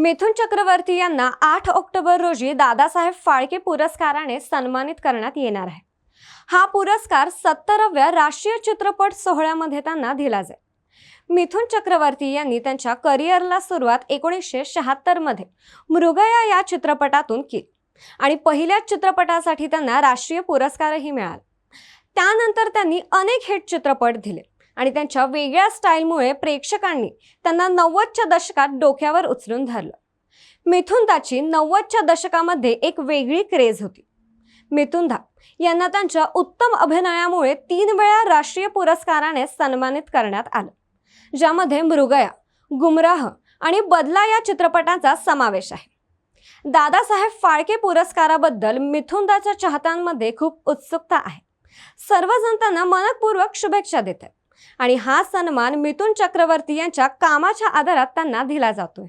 मिथुन चक्रवर्ती यांना आठ ऑक्टोबर रोजी दादासाहेब फाळके पुरस्काराने सन्मानित करण्यात येणार आहे. हा पुरस्कार सत्तराव्या राष्ट्रीय चित्रपट सोहळ्यामध्ये त्यांना दिला जाईल. मिथुन चक्रवर्ती यांनी त्यांच्या करिअरला सुरुवात एकोणीसशे शहात्तरमध्ये मृगया या चित्रपटातून केली आणि पहिल्याच चित्रपटासाठी त्यांना राष्ट्रीय पुरस्कारही मिळाला. त्यानंतर त्यांनी अनेक हिट चित्रपट दिले. आणि त्यांच्या वेगळ्या स्टाईलमुळे प्रेक्षकांनी त्यांना नव्वदच्या दशकात डोक्यावर उचलून धरलं. मिथुनदाची नव्वदच्या दशकामध्ये एक वेगळी क्रेज होती. मिथुनदा यांना त्यांच्या उत्तम अभिनयामुळे तीन वेळा राष्ट्रीय पुरस्काराने सन्मानित करण्यात आलं ज्यामध्ये मृगया गुमराह आणि बदला या चित्रपटांचा समावेश आहे. दादासाहेब फाळके पुरस्काराबद्दल मिथुनदाच्या चाहत्यांमध्ये खूप उत्सुकता आहे. सर्वजण त्यांना मनपूर्वक शुभेच्छा देतात. आणि हा सन्मान मिथुन चक्रवर्ती यांच्या कामाच्या आधारात त्यांना दिला जातोय.